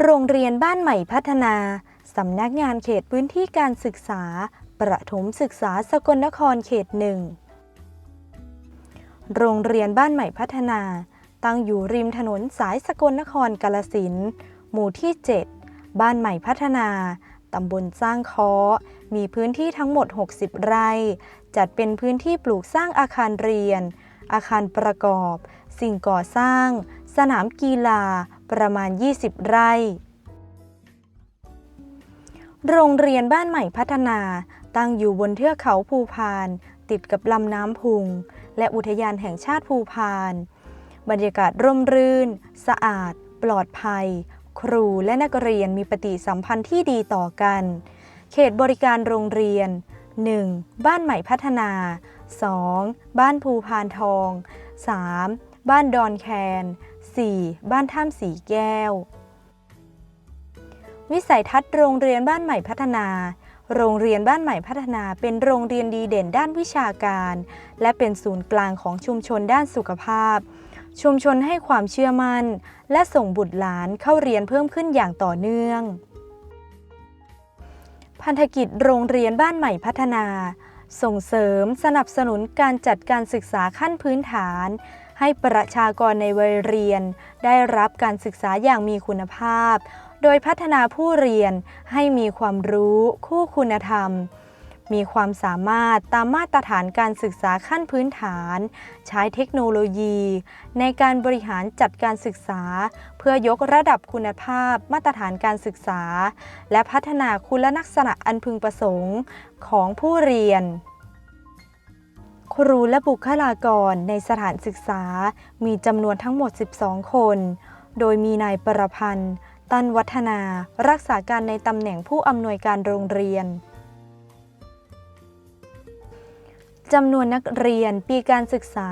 โรงเรียนบ้านใหม่พัฒนาสำนักงานเขตพื้นที่การศึกษา ประถมศึกษาสกลนครเขตหนึ่ง โรงเรียนบ้านใหม่พัฒนา ตั้งอยู่ริมถนนสายสกลนครกาลสินหมู่ที่ 7 บ้านใหม่พัฒนา ตำบลสร้างค้อมีพื้นที่ทั้งหมด 60 ไร่ จัดเป็นพื้นที่ปลูกสร้างอาคารเรียน อาคารประกอบ สิ่งก่อสร้าง สนามกีฬา ประมาณ 20 ไร่ โรงเรียนบ้านใหม่พัฒนา ตั้งอยู่บนเทือกเขาภูพาน ติดกับลำน้ำพุง และอุทยานแห่งชาติภูพาน บรรยากาศร่มรื่น สะอาด ปลอดภัย ครูและนักเรียนมีปฏิสัมพันธ์ที่ดีต่อกัน เขตบริการโรงเรียน 1. บ้านใหม่พัฒนา 2. บ้านภูพานทอง 3. บ้านดอนแคน 4. บ้านถ้ำสีแก้ว วิสัยทัศน์โรงเรียนบ้านใหม่พัฒนา โรงเรียนบ้านใหม่พัฒนาเป็นโรงเรียนดีเด่นด้านวิชาการ และเป็นศูนย์กลางของชุมชนด้านสุขภาพ ชุมชนให้ความเชื่อมั่น และส่งบุตรหลานเข้าเรียนเพิ่มขึ้นอย่างต่อเนื่อง พันธกิจโรงเรียนบ้านใหม่พัฒนาส่งเสริมสนับสนุนการจัดการศึกษาขั้นพื้นฐาน ให้ประชากรในวัยเรียน ได้รับการศึกษาอย่างมีคุณภาพ โดยพัฒนาผู้เรียนให้มีความรู้คู่คุณธรรม มีความสามารถตามมาตรฐานการศึกษาขั้นพื้นฐาน ใช้เทคโนโลยี ในการบริหารจัดการศึกษา เพื่อยกระดับคุณภาพมาตรฐานการศึกษา และพัฒนาคุณลักษณะอันพึงประสงค์ของผู้เรียน ครูและบุคลากรในสถานศึกษามีจำนวนทั้งหมด 12 คน โดยมีนายประพันธ์ ตันวัฒนา รักษาการในตำแหน่งผู้อำนวยการโรงเรียนจำนวนนักเรียนปีการศึกษา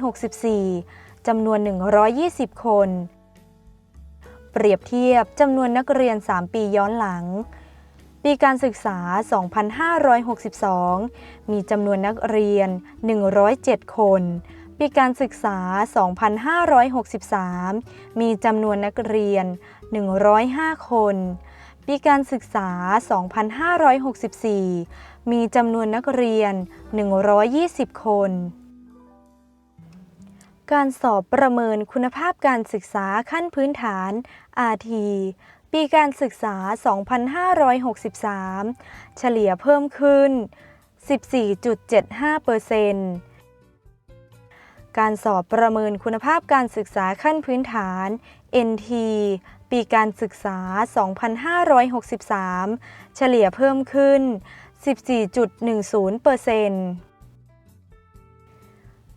2564 จำนวน 120 คน เปรียบเทียบจำนวนนักเรียน 3 ปีย้อนหลัง ปีการศึกษา 2562 มีจำนวนนักเรียน 107 คน ปีการศึกษา 2563 มีจำนวนนักเรียน 105 คน ปีการศึกษา 2564 มีจำนวนนักเรียน 120 คน การสอบประเมินคุณภาพการศึกษาขั้นพื้นฐาน RT ปีการศึกษา 2563 เฉลี่ยเพิ่มขึ้น 14.75%เปอร์เซ็นต์การสอบประเมินคุณภาพการศึกษาขั้นพื้นฐาน NT ปีการศึกษา 2563 เฉลี่ยเพิ่มขึ้น 14.10%เปอร์เซ็นต์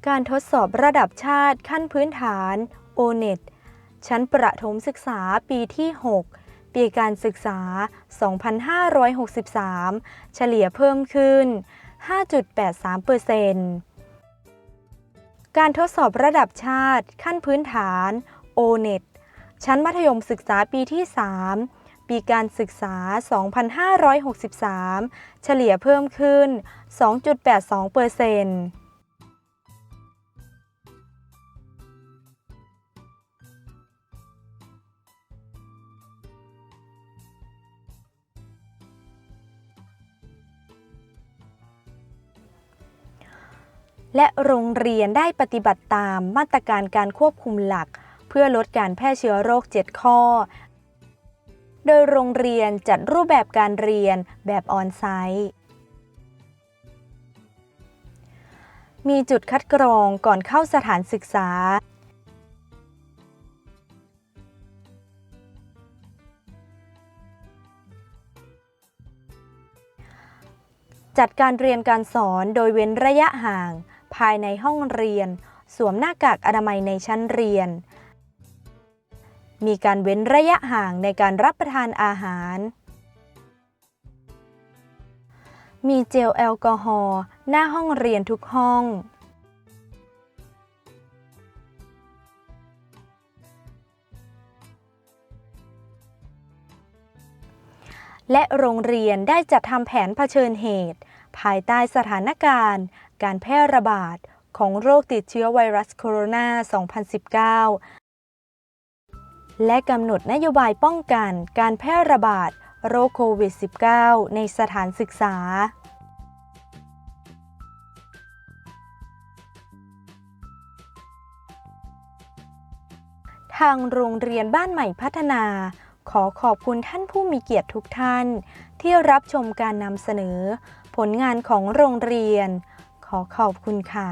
การทดสอบระดับชาติขั้นพื้นฐาน ONET ชั้นประถมศึกษาปีที่ 6 ปีการศึกษา 2563 เฉลี่ยเพิ่มขึ้น 5.83%การทดสอบระดับชาติขั้นพื้นฐาน ONET ชั้นมัธยมศึกษาปีที่ 3 ปีการศึกษา 2563 เฉลี่ยเพิ่มขึ้น 2.82% และโรงเรียนได้ปฏิบัติตามมาตรการการควบคุมหลัก เพื่อลดการแพร่เชื้อโรค 7 ข้อ โดยโรงเรียนจัดรูปแบบการเรียนแบบออนไซต์ มีจุดคัดกรองก่อนเข้าสถานศึกษา จัดการเรียนการสอนโดยเว้นระยะห่าง ภายในห้องเรียน สวมหน้ากากอนามัยในชั้นเรียน มีการเว้นระยะห่างในการรับประทานอาหาร มีเจลแอลกอฮอล์หน้าห้องเรียนทุกห้องและโรงเรียนได้จัดทำแผนเผชิญเหตุ ภายใต้สถานการณ์ การแพร่ระบาดของโรคติดเชื้อไวรัสโคโรนา 2019 และกำหนดนโยบายป้องกันการแพร่ระบาดโรคโควิด -19 ในสถานศึกษา ทางโรงเรียนบ้านใหม่พัฒนา ขอขอบคุณท่านผู้มีเกียรติทุกท่าน ที่รับชมการนำเสนอ ผลงานของโรงเรียน ขอขอบคุณค่ะ